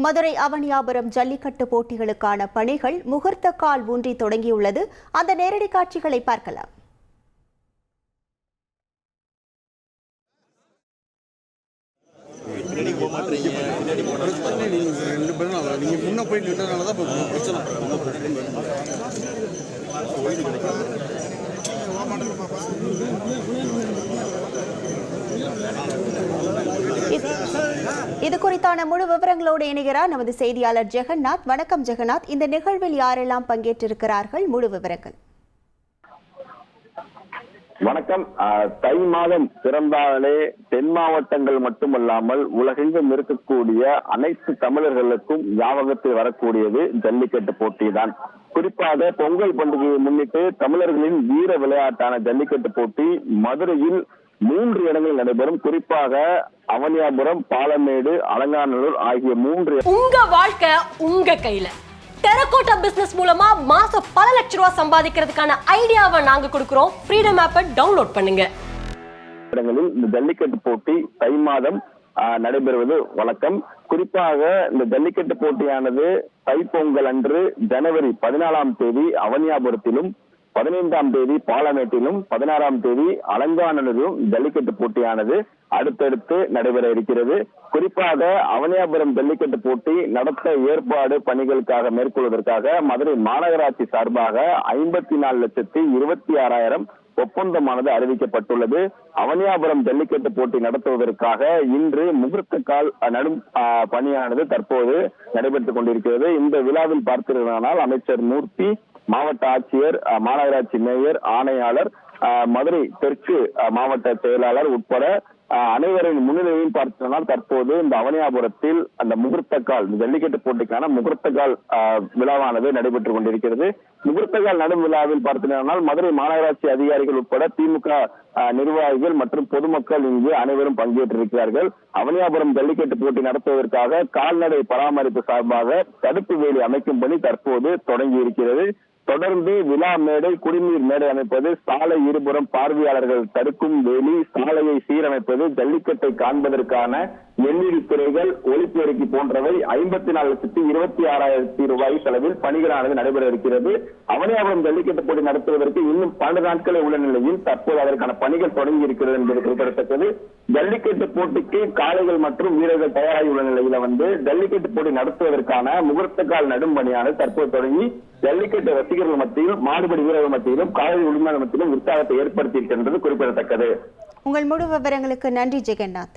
மதுரை அவனியாபுரம் ஜல்லிக்கட்டு போட்டிகளுக்கான பணிகள் முகூர்த்த கால் ஊன்றி தொடங்கியுள்ளது. அந்த நேரடி காட்சிகளை பார்க்கலாம். போயிட்டு விட்டதுனால தான் இப்போ பிரச்சனை இது- இது குறித்தான முழு விவரங்களோடு இணைகிறார் நமது செய்தியாளர் ஜெகநாத். வணக்கம் ஜெகநாத். இந்த நிகழ்வில் யாரெல்லாம் பங்கேற்றிருக்கிறார்கள்? முழு விவரங்கள். வணக்கம். தை மாதம் பிறந்தாலே தென் மாவட்டங்கள் மட்டுமல்லாமல் உலகெங்கும் இருக்கக்கூடிய அனைத்து தமிழர்களுக்கும் ஞாபகத்தில் வரக்கூடியது ஜல்லிக்கட்டு போட்டிதான். குறிப்பாக பொங்கல் பண்டிகையை முன்னிட்டு தமிழர்களின் வீர விளையாட்டான ஜல்லிக்கட்டு போட்டி மதுரையில் மூன்று இடங்களில் நடைபெறும். குறிப்பாக அவனியாபுரம் பாலமேடு அலங்காநல்லூர் ஆகிய மூன்று உங்க வாழ்க்கை உங்க கையில. டெரகோட்டா பிசினஸ் மூலமா மாசம் பல லட்ச ரூபாய் சம்பாதிக்கிறதுக்கான ஐடியாவை நாங்க கொடுக்குறோம். ஃப்ரீடம் ஆப்பை டவுன்லோட் பண்ணுங்க. இடங்களில் இந்த ஜல்லிக்கட்டு போட்டி தை மாதம் நடைபெறுவது வழக்கம். குறிப்பாக இந்த ஜல்லிக்கட்டு போட்டியானது தைப்பொங்கல் அன்று ஜனவரி பதினாலாம் தேதி அவனியாபுரத்திலும் பதினைந்தாம் தேதி பாலமேட்டிலும் பதினாறாம் தேதி அலங்காநல்லூரிலும் ஜல்லிக்கட்டு போட்டியானது அடுத்தடுத்து நடைபெற இருக்கிறது. குறிப்பாக அவனியாபுரம் ஜல்லிக்கட்டு போட்டி நடத்த ஏற்பாடு பணிகளுக்காக மேற்கொள்வதற்காக மதுரை மாநகராட்சி சார்பாக ஐம்பத்தி நாலு லட்சத்தி இருபத்தி ஆறாயிரம் ஒப்பந்தமானது அறிவிக்கப்பட்டுள்ளது. அவனியாபுரம் ஜல்லிக்கட்டு போட்டி நடத்துவதற்காக இன்று முகூர்த்த கால் நடும் பணியானது தற்போது நடைபெற்றுக் கொண்டிருக்கிறது. இந்த விழாவில் பார்த்தீர்களானால் அமைச்சர் மூர்த்தி மாவட்ட ஆட்சியர் மாநகராட்சி மேயர் ஆணையாளர் மதுரை தெற்கு மாவட்ட செயலாளர் உட்பட அனைவரின் முன்னிலையும் பார்த்தனால் தற்போது இந்த அவனியாபுரத்தில் அந்த முகூர்த்த கால் ஜல்லிக்கட்டு போட்டிக்கான முகூர்த்த கால் விழாவானது நடைபெற்றுக் கொண்டிருக்கிறது. முகூர்த்த கால் நடும் விழாவில் பார்த்தீங்கன்னா மதுரை மாநகராட்சி அதிகாரிகள் உட்பட திமுக நிர்வாகிகள் மற்றும் பொதுமக்கள் இங்கு அனைவரும் பங்கேற்றிருக்கிறார்கள். அவனியாபுரம் ஜல்லிக்கட்டு போட்டி நடத்துவதற்காக கால்நடை பராமரிப்பு சார்பாக தடுப்பு வேலி அமைக்கும் பணி தற்போது தொடங்கி இருக்கிறது தொடர்ந்து விழா மேடை குடிநீர் மேடை அமைப்பது சாலை இருபுறம் பார்வையாளர்கள் தடுக்கும் வேலி சாலையை சீரமைப்பது ஜல்லிக்கட்டை காண்பதற்கான எண்ணீர் துறைகள் ஒளிப்பெருக்கி போன்றவை ஐம்பத்தி நாலு லட்சத்தி இருபத்தி ஆறாயிரத்தி ரூபாய் செலவில் பணிகளானது நடைபெற இருக்கிறது. அவனியாபுரம் ஜல்லிக்கட்டு போட்டி நடத்துவதற்கு இன்னும் பன்னெண்டு நாட்களே உள்ள நிலையில் தற்போது அதற்கான பணிகள் தொடங்கி இருக்கிறது என்பது குறிப்பிடத்தக்கது. ஜல்லிக்கட்டு போட்டிக்கு காளைகள் மற்றும் வீரர்கள் தயாராகி உள்ள நிலையில வந்து ஜல்லிக்கட்டு போட்டி நடத்துவதற்கான முகூர்த்த கால் நடும் பணியானது தற்போது தொடங்கி ஜல்லிக்கட்டு ரசிகர்கள் மத்தியிலும் மாடுபடி வீரர்கள் மத்தியிலும் காவிரி உரிமையாளர் மத்தியிலும் உற்சாகத்தை ஏற்படுத்தி இருக்கின்றது குறிப்பிடத்தக்கது. உங்கள் முழு விவரங்களுக்கு நன்றி ஜெகநாத்.